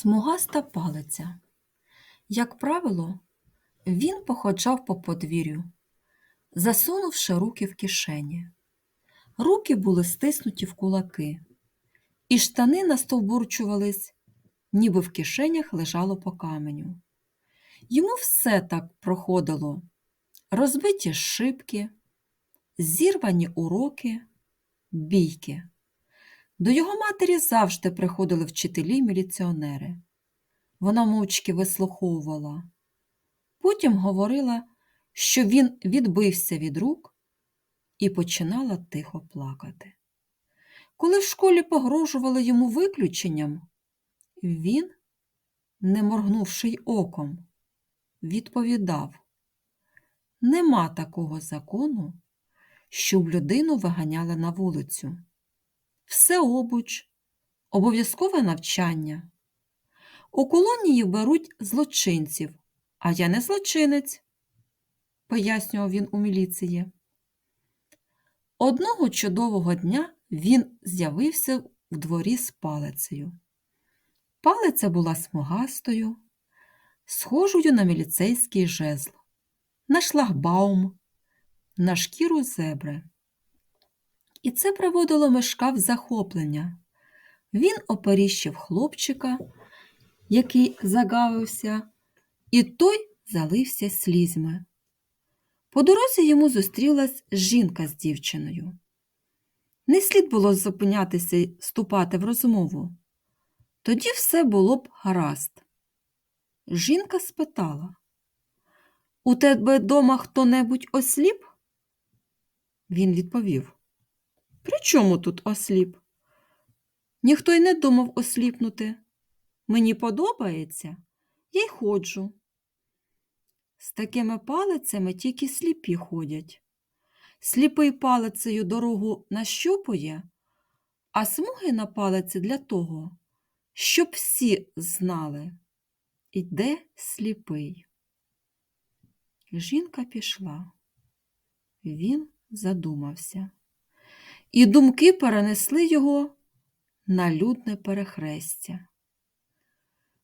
Смугаста палиця. Як правило, він походжав по подвір'ю, засунувши руки в кишені. Руки були стиснуті в кулаки, і штани настовбурчувались, ніби в кишенях лежало по каменю. Йому все так проходило розбиті шибки, зірвані уроки, бійки. До його матері завжди приходили вчителі-міліціонери. Вона мовчки вислуховувала. Потім говорила, що він відбився від рук і починала тихо плакати. Коли в школі погрожували йому виключенням, він, не моргнувши й оком, відповідав: Нема такого закону, щоб людину виганяли на вулицю. Все обуч, обов'язкове навчання. У колонії беруть злочинців, а я не злочинець, пояснював він у міліції. Одного чудового дня він з'явився в дворі з палицею. Палиця була смугастою, схожою на міліцейський жезл, на шлагбаум, на шкіру зебри. І це приводило мешка в захоплення. Він оперіщив хлопчика, який загавився, і той залився слізьми. По дорозі йому зустрілась жінка з дівчиною. Не слід було зупинятися й ступати в розмову. Тоді все було б гаразд. Жінка спитала У тебе дома хто-небудь осліп? Він відповів При чому тут осліп? Ніхто й не думав осліпнути. Мені подобається, я й ходжу. З такими палицями тільки сліпі ходять. Сліпий палицею дорогу нащупує, а смуги на палиці для того, щоб всі знали, іде сліпий. Жінка пішла. Він задумався, і думки перенесли його на людне перехрестя.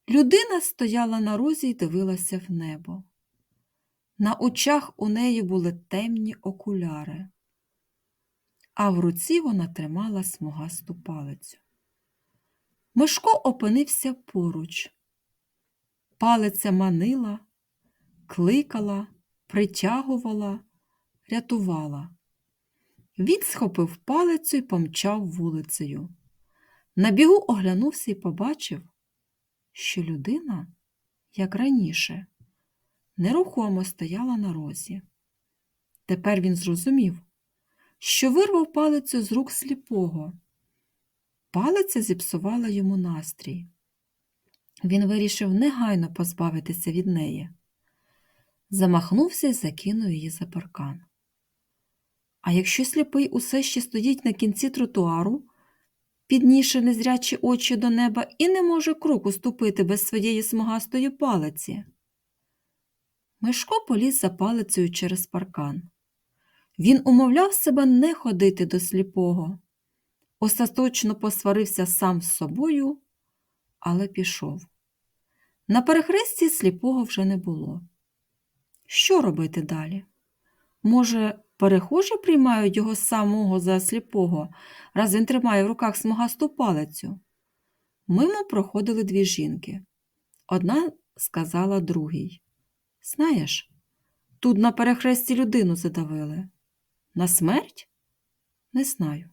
Людина стояла на розі й дивилася в небо. На очах у неї були темні окуляри, а в руці вона тримала смугасту палицю. Мишко опинився поруч. Палиця манила, кликала, притягувала, рятувала. Він схопив палицю і помчав вулицею. На бігу оглянувся і побачив, що людина, як раніше, нерухомо стояла на розі. Тепер він зрозумів, що вирвав палицю з рук сліпого. Палиця зіпсувала йому настрій. Він вирішив негайно позбавитися від неї. Замахнувся і закинув її за паркан. А якщо сліпий усе ще стоїть на кінці тротуару, піднісши незрячі очі до неба і не може кроку ступити без своєї смугастої палиці. Мишко поліз за палицею через паркан. Він умовляв себе не ходити до сліпого. Остаточно посварився сам з собою, але пішов. На перехресті сліпого вже не було. Що робити далі? Може, перехожі приймають його самого за сліпого, раз він тримає в руках смугасту палицю? Мимо проходили дві жінки. Одна сказала другій. Знаєш, тут на перехресті людину задавили. На смерть? Не знаю.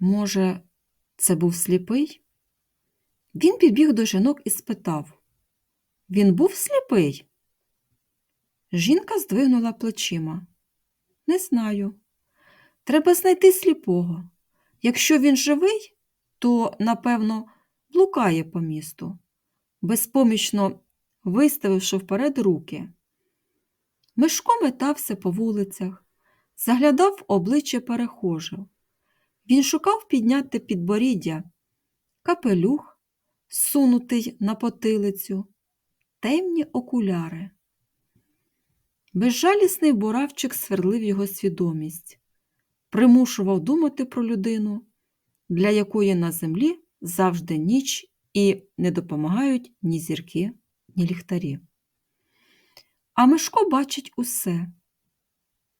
Може, це був сліпий? Він підбіг до жінок і спитав Він був сліпий? Жінка здвигнула плечима. Не знаю. Треба знайти сліпого. Якщо він живий, то, напевно, блукає по місту, безпомічно виставивши вперед руки. Мишко метався по вулицях, заглядав обличчя перехожих. Він шукав підняти підборіддя, капелюх, сунутий на потилицю, темні окуляри. Безжалісний буравчик сверлив його свідомість, примушував думати про людину, для якої на землі завжди ніч і не допомагають ні зірки, ні ліхтарі. А Мишко бачить усе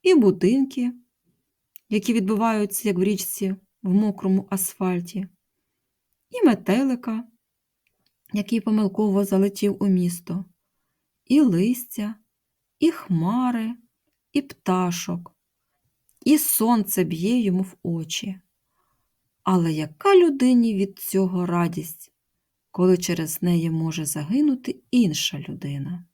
і будинки, які відбиваються, як в річці, в мокрому асфальті, і метелика, який помилково залетів у місто, і листя, і хмари, і пташок, і сонце б'є йому в очі. Але яка людині від цього радість, коли через неї може загинути інша людина?